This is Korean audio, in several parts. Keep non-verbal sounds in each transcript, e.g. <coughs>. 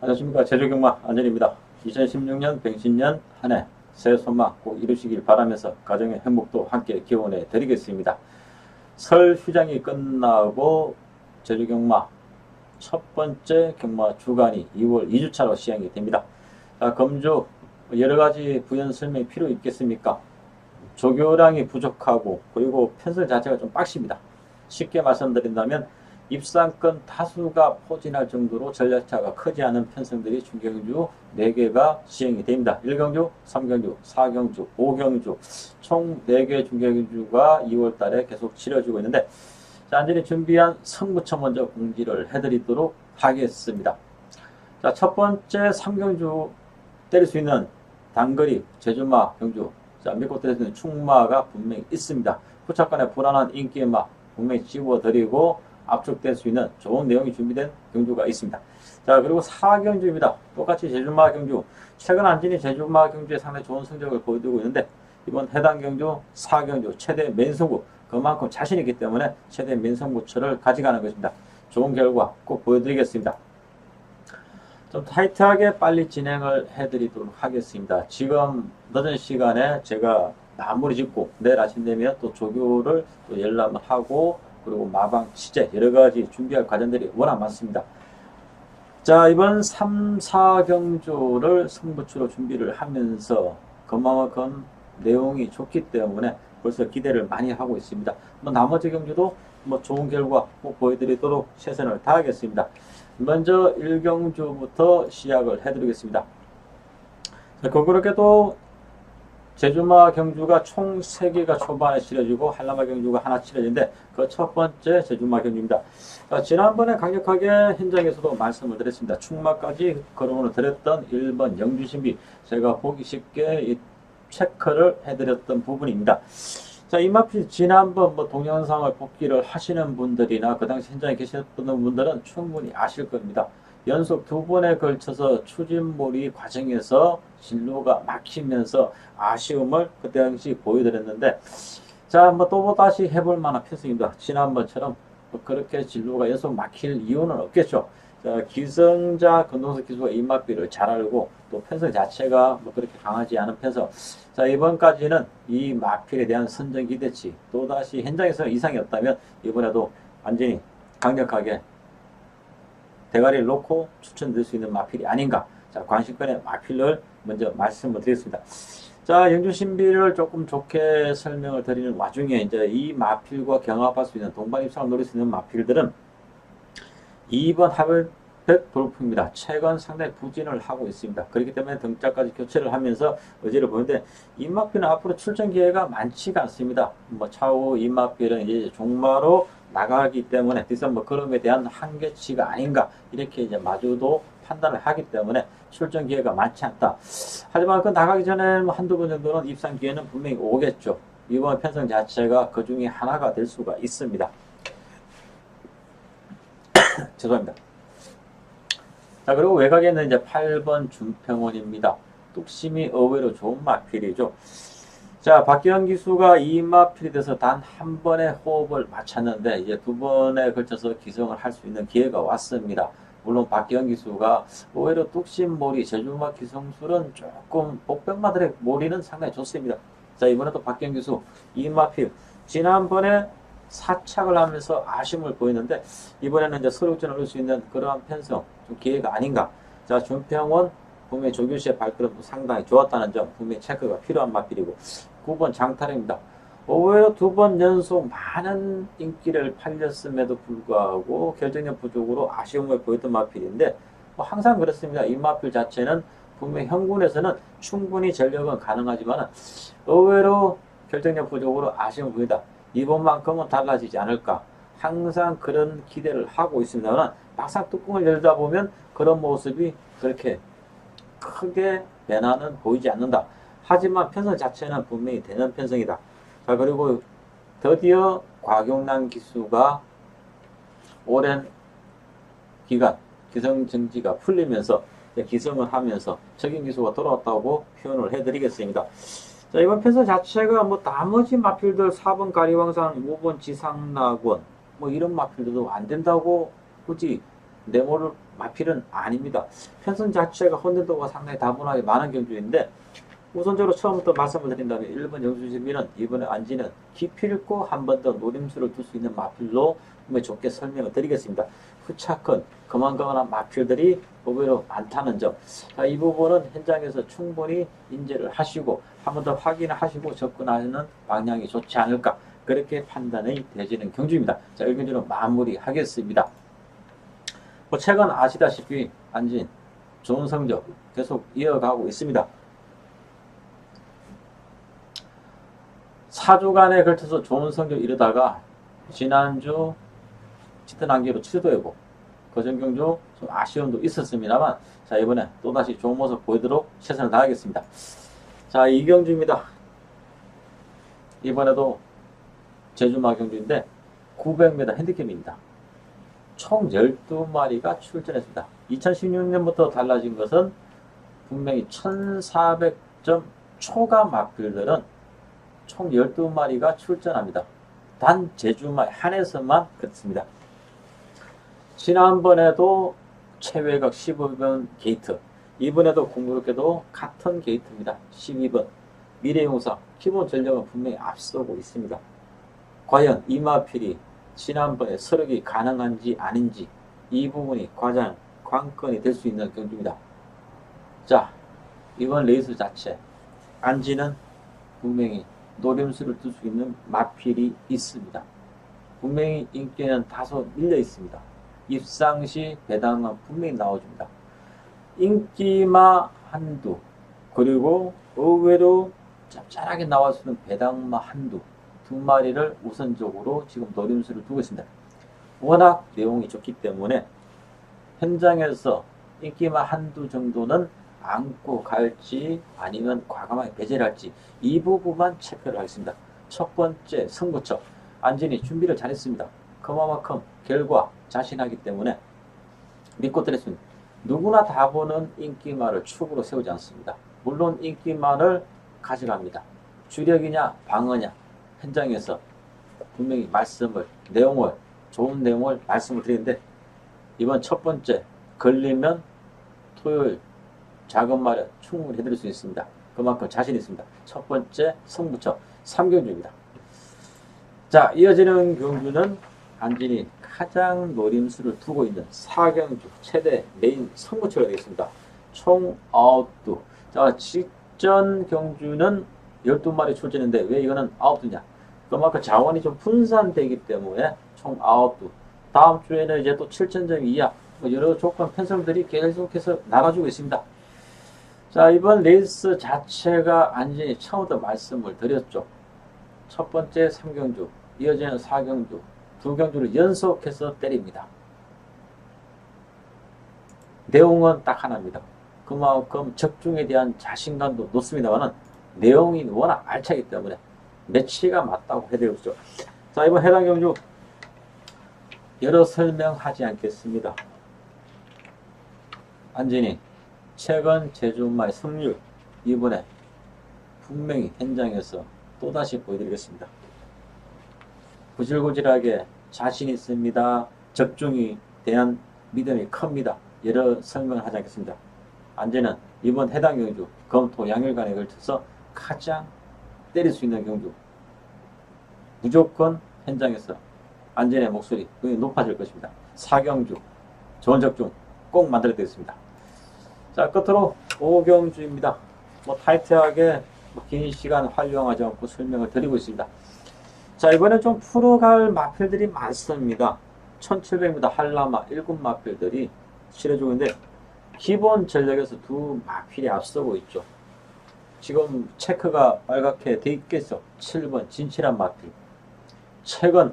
안녕하십니까 제주경마 안전입니다. 2016년 병신년 한 해 새해 소망 꼭 이루시길 바라면서 가정의 행복도 함께 기원해 드리겠습니다. 설 휴장이 끝나고 제주경마 첫 번째 경마 주간이 2월 2주차로 시행이 됩니다. 자, 검주 여러 가지 부연 설명이 필요 있겠습니까? 조교량이 부족하고 그리고 편성 자체가 좀 빡십니다. 쉽게 말씀드린다면 입상권 다수가 포진할 정도로 전략차가 크지 않은 편성들이 중경주 4개가 시행이 됩니다. 1경주, 3경주, 4경주, 5경주 총 4개 중경주가 2월 달에 계속 치러지고 있는데 자, 안전히 준비한 성부처 먼저 공지를 해드리도록 하겠습니다. 자, 첫 번째 3경주 때릴 수 있는 단거리, 제주마, 경주 자, 믿고 때릴 수 있는 충마가 분명히 있습니다. 포착간의 불안한 인기의 마 분명히 집어드리고 압축될 수 있는 좋은 내용이 준비된 경주가 있습니다. 자, 그리고 4경주입니다. 똑같이 제주마 경주. 최근 안진이 제주마 경주에 상당히 좋은 성적을 보여주고 있는데, 이번 해당 경주 4경주 최대 맨승부. 그만큼 자신있기 때문에 최대 맨승부처를 가져가는 것입니다. 좋은 결과 꼭 보여드리겠습니다. 좀 타이트하게 빨리 진행을 해드리도록 하겠습니다. 지금 늦은 시간에 제가 마무리 짓고 내일 아침 되면 또 조교를 또 열람을 하고 그리고 마방 취재 여러 가지 준비할 과정들이 워낙 많습니다. 자 이번 3, 4경주를 승부추로 준비를 하면서 그만큼 내용이 좋기 때문에 벌써 기대를 많이 하고 있습니다. 뭐 나머지 경주도 뭐 좋은 결과 꼭 보여드리도록 최선을 다하겠습니다. 먼저 1경주부터 시작을 해드리겠습니다. 자, 그렇게도 제주마 경주가 총 3개가 초반에 치러지고 한라마 경주가 하나 치러지는데 그 첫 번째 제주마 경주입니다. 자, 지난번에 강력하게 현장에서도 말씀을 드렸습니다. 충마까지 거론을 드렸던 1번 영주신비 제가 보기 쉽게 이 체크를 해드렸던 부분입니다. 자, 이마필 지난번 뭐 동영상을 복기를 하시는 분들이나 그 당시 현장에 계셨던 분들은 충분히 아실 겁니다. 연속 두 번에 걸쳐서 추진몰이 과정에서 진로가 막히면서 아쉬움을 그때 당시 보여드렸는데 자, 뭐 또 다시 해볼 만한 편성입니다. 지난번처럼 뭐 그렇게 진로가 연속 막힐 이유는 없겠죠. 자, 기성자 건동석 기수가 입맛비를 잘 알고 또 편성 자체가 뭐 그렇게 강하지 않은 편성. 자, 이번까지는 이 마필에 대한 선정 기대치 또다시 현장에서 이상이 없다면 이번에도 완전히 강력하게 대가리를 놓고 추천드릴 수 있는 마필이 아닌가. 자, 관심권의 마필을 먼저 말씀을 드리겠습니다. 자, 영주 신비를 조금 좋게 설명을 드리는 와중에 이제 이 마필과 경합할 수 있는 동반 입상을 노릴 수 있는 마필들은 2번 하벨백 돌풍입니다. 최근 상당히 부진을 하고 있습니다. 그렇기 때문에 등짝까지 교체를 하면서 의지를 보는데 이 마필은 앞으로 출전 기회가 많지가 않습니다. 뭐 차후 이 마필은 이제 종마로 나가기 때문에 디셈버 그럼에 대한 한계치가 아닌가 이렇게 이제 마주도 판단을 하기 때문에 출전 기회가 많지 않다. 하지만 그 나가기 전에 뭐 한두 번 정도는 입상 기회는 분명히 오겠죠. 이번 편성 자체가 그 중에 하나가 될 수가 있습니다. <coughs> 죄송합니다. 자, 그리고 외곽에는 이제 8번 준평원입니다. 뚝심이 의외로 좋은 마필이죠. 자, 박기현 기수가 이 마필이 돼서 단 한 번의 호흡을 마쳤는데 이제 두 번에 걸쳐서 기성을 할 수 있는 기회가 왔습니다. 물론 박기현 기수가 오히려 뚝심몰이 제주마 기성술은 조금 복병마들의 몰이는 상당히 좋습니다. 자, 이번에도 박기현 기수 이 마필 지난번에 사착을 하면서 아쉬움을 보이는데 이번에는 이제 서력전을 얻을 수 있는 그러한 편성 좀 기회가 아닌가. 자, 준평원 분명히 조규 씨의 발걸음도 상당히 좋았다는 점 분명히 체크가 필요한 마필이고 9번 장타입니다. 의외로 두번 연속 많은 인기를 팔렸음에도 불구하고 결정력 부족으로 아쉬움을 보였던 마필인데 뭐 항상 그렇습니다. 이 마필 자체는 분명히 현군에서는 충분히 전력은 가능하지만 의외로 결정력 부족으로 아쉬움을 보인다. 이번만큼은 달라지지 않을까. 항상 그런 기대를 하고 있습니다만 막상 뚜껑을 열다 보면 그런 모습이 그렇게 크게 변화는 보이지 않는다. 하지만 편성 자체는 분명히 되는 편성이다. 자, 그리고 드디어 과경란 기수가 오랜 기간, 기성정지가 풀리면서 이제 기성을 하면서 적인 기수가 돌아왔다고 표현을 해드리겠습니다. 자, 이번 편서 자체가 뭐 나머지 마필들 4번 가리왕산, 5번 지상낙원 뭐 이런 마필들도 안 된다고 굳이 내모를 마필은 아닙니다. 편선 자체가 헌된도가 상당히 다분하게 많은 경주인데 우선적으로 처음부터 말씀을 드린다면 1번 영수지비는 이번에 안지는 있고 한번 더 노림수를 둘 수 있는 마필로 좋게 설명을 드리겠습니다. 후차건 그만거만한 마필들이 의외로 많다는 점. 자, 이 부분은 현장에서 충분히 인지를 하시고 한 번 더 확인을 하시고 접근하는 방향이 좋지 않을까 그렇게 판단이 되지는 경주입니다. 자, 이 경주는 마무리하겠습니다. 뭐 최근 아시다시피 안진 좋은 성적 계속 이어가고 있습니다. 4주간에 걸쳐서 좋은 성적 이루다가 지난주 짙은 안개로 취소되고 거전 경주 좀 아쉬움도 있었습니다만 자 이번에 또다시 좋은 모습 보이도록 최선을 다하겠습니다. 자 이경주입니다. 이번에도 제주 마 경주인데 900m 핸디캡입니다. 총 12마리가 출전했습니다. 2016년부터 달라진 것은 분명히 1400점 초과 마필들은 총 12마리가 출전합니다. 단 제주마 한에서만 그렇습니다. 지난번에도 최외곽 15번 게이트, 이번에도 공교롭게도 같은 게이트입니다. 12번 미래용사 기본 전력은 분명히 앞서고 있습니다. 과연 이 마필이 지난번에 서력이 가능한지 아닌지 이 부분이 가장 관건이 될 수 있는 경주입니다. 자, 이번 레이스 자체 안지는 분명히 노림수를 둘수 있는 마필이 있습니다. 분명히 인기는 다소 밀려 있습니다. 입상 시 배당은 분명히 나와줍니다. 인기마 한두 그리고 의외로 짭짤하게 있는 배당마 한두 두 마리를 우선적으로 지금 노림수를 두고 있습니다. 워낙 내용이 좋기 때문에 현장에서 인기마 한두 정도는 안고 갈지 아니면 과감하게 배제를 할지 이 부분만 체크를 하겠습니다. 첫 번째 승부처 안전히 준비를 잘했습니다. 그만큼 결과 자신하기 때문에 믿고 드렸습니다. 누구나 다 보는 인기말을 축으로 세우지 않습니다. 물론 인기말을 가져갑니다. 주력이냐 방어냐 현장에서 분명히 말씀을 내용을 좋은 내용을 말씀을 드리는데 이번 첫 번째 걸리면 토요일 작은 말에 충분히 해드릴 수 있습니다. 그만큼 자신 있습니다. 첫 번째 승부처 3경주입니다. 자 이어지는 경주는 안진이 가장 노림수를 두고 있는 4경주 최대 메인 승부처가 되겠습니다. 총 9두 자 직전 경주는 12마리 출전인데 왜 이거는 9두냐 그만큼 자원이 좀 분산되기 때문에 총 9두 다음 주에는 이제 또 7천점 이하 뭐 여러 조건 편성들이 계속해서 나가주고 있습니다. 자, 이번 레이스 자체가 안전히 처음부터 말씀을 드렸죠. 첫 번째 3경주, 이어지는 4경주, 두 경주를 연속해서 때립니다. 내용은 딱 하나입니다. 그만큼 적중에 대한 자신감도 높습니다만은 내용이 워낙 알차기 때문에 매치가 맞다고 해드리죠. 자, 이번 해당 경주 여러 설명하지 않겠습니다. 안전히 최근 제주마의 승률 이번에 분명히 현장에서 또다시 보여드리겠습니다. 구질구질하게 자신 있습니다. 적중이 대한 믿음이 큽니다. 여러 설명을 하지 않겠습니다. 안제는 이번 해당 경주 검토 양일간에 걸쳐서 가장 때릴 수 있는 경주 무조건 현장에서 안전의 목소리 그게 높아질 것입니다. 사경주 좋은 적중 꼭 만들어 드리겠습니다. 자, 끝으로 오경주입니다. 뭐 타이트하게 뭐긴 시간 활용하지 않고 설명을 드리고 있습니다. 자, 이번에 좀 풀어갈 마필들이 많습니다. 1700m 한라마 7마필들이 실어주고 있는데, 기본 전력에서 두 마필이 앞서고 있죠. 지금 체크가 빨갛게 돼 있겠죠. 7번 진실한 마필. 최근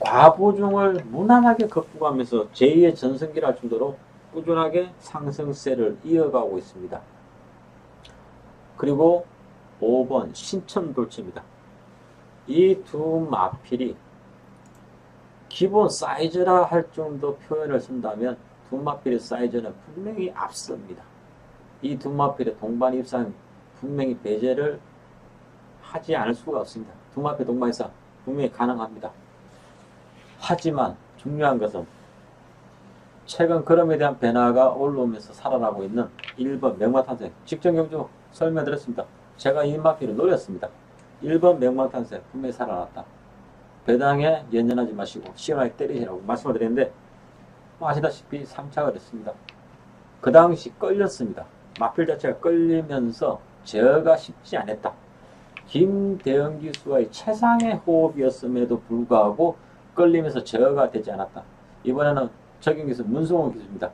과보중을 무난하게 극복하면서 제2의 전성기를 할 정도로 꾸준하게 상승세를 이어가고 있습니다. 그리고 5번 신천 돌체입니다. 이 두 마필이 기본 사이즈라 할 정도 표현을 쓴다면 두 마필의 사이즈는 분명히 앞섭니다. 이 두 마필의 동반 입상 분명히 배제를 하지 않을 수가 없습니다. 두 마필 동반 입상 분명히 가능합니다. 하지만 중요한 것은 최근 그럼에 대한 변화가 올라오면서 살아나고 있는 1번 명마탄생 직전 경주 설명드렸습니다. 제가 이 마피를 노렸습니다. 1번 명마탄생 분명히 살아났다. 배당에 연연하지 마시고 시원하게 때리시라고 말씀을 드렸는데 뭐 아시다시피 3차가 됐습니다. 그 당시 끌렸습니다. 마필 자체가 끌리면서 제어가 쉽지 않았다. 김대영 기수와의 최상의 호흡이었음에도 불구하고 끌리면서 제어가 되지 않았다. 이번에는 적용 기수 문성호 기수입니다.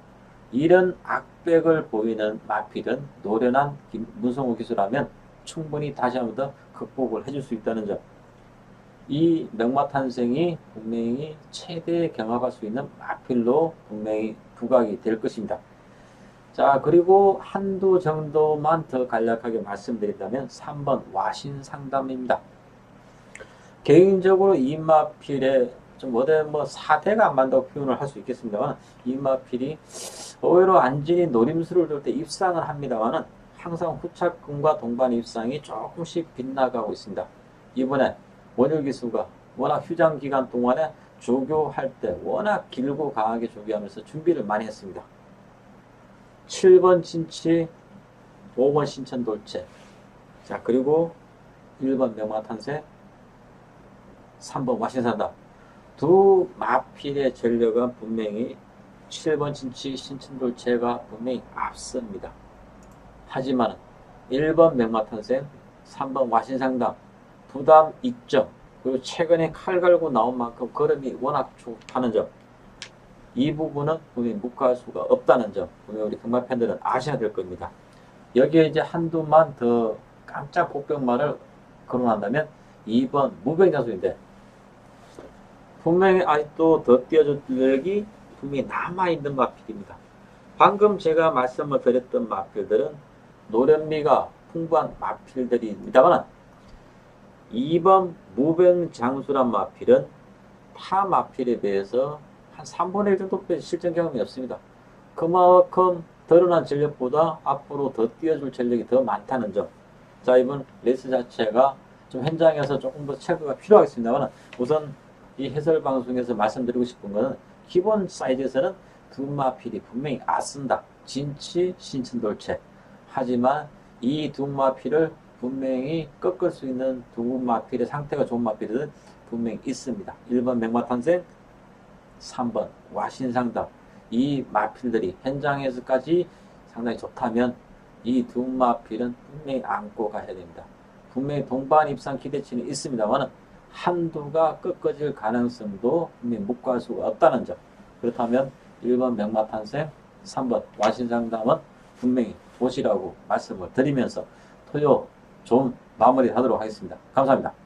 이런 악백을 보이는 마필은 노련한 김- 문성호 기수라면 충분히 다시 한번 더 극복을 해줄 수 있다는 점. 이 명마탄생이 분명히 최대 경합할 수 있는 마필로 분명히 부각이 될 것입니다. 자, 그리고 한두 정도만 더 간략하게 말씀드린다면 3번 와신 상담입니다. 개인적으로 이 마필의 좀 어디 뭐 사대가 안 맞다고 표현을 할 수 있겠습니다만 이 마필이 의외로 안진이 노림수를 돌 때 입상을 합니다만은 항상 후착근과 동반 입상이 조금씩 빗나가고 있습니다. 이번에 원율 기수가 워낙 휴장 기간 동안에 조교할 때 워낙 길고 강하게 조교하면서 준비를 많이 했습니다. 7번 진치, 5번 신천 돌체. 자, 그리고 1번 명마탄세, 3번 와신산다. 두 마필의 전력은 분명히 7번 진치, 신천 돌체가 분명히 앞섭니다. 하지만 1번 명마탄생, 3번 와신상담, 부담 익점, 그리고 최근에 칼 갈고 나온 만큼 걸음이 워낙 좋다는 점, 이 부분은 분명히 묵과할 수가 없다는 점, 분명히 우리 금마 팬들은 아셔야 될 겁니다. 여기에 이제 한두만 더 깜짝 복병말을 거론한다면 2번 무병자수인데, 분명히 아직도 더 띄워줄 력이 분명히 남아있는 마필입니다. 방금 제가 말씀을 드렸던 마필들은 노련미가 풍부한 마필들입니다만 2번 무병장수란 마필은 타 마필에 비해서 한 3분의 1 정도 실전 경험이 없습니다. 그만큼 드러난 전력보다 앞으로 더 뛰어줄 전력이 더 많다는 점. 자, 이번 레이스 자체가 좀 현장에서 조금 더 체크가 필요하겠습니다만 우선 이 해설 방송에서 말씀드리고 싶은 것은 기본 사이즈에서는 두 마필이 분명히 아쓴다. 진치, 신천돌체. 하지만 이 두 마필을 분명히 꺾을 수 있는 두 마필의 상태가 좋은 마필은 분명히 있습니다. 1번 맥마탄생, 3번 와신상담. 이 마필들이 현장에서까지 상당히 좋다면 이 두 마필은 분명히 안고 가야 됩니다. 분명히 동반 입상 기대치는 있습니다만 한두가 꺾어질 가능성도 분명히 묵과할 수가 없다는 점. 그렇다면 1번 명마탄생, 3번 와신상담은 분명히 보시라고 말씀을 드리면서 토요 좋은 마무리 하도록 하겠습니다. 감사합니다.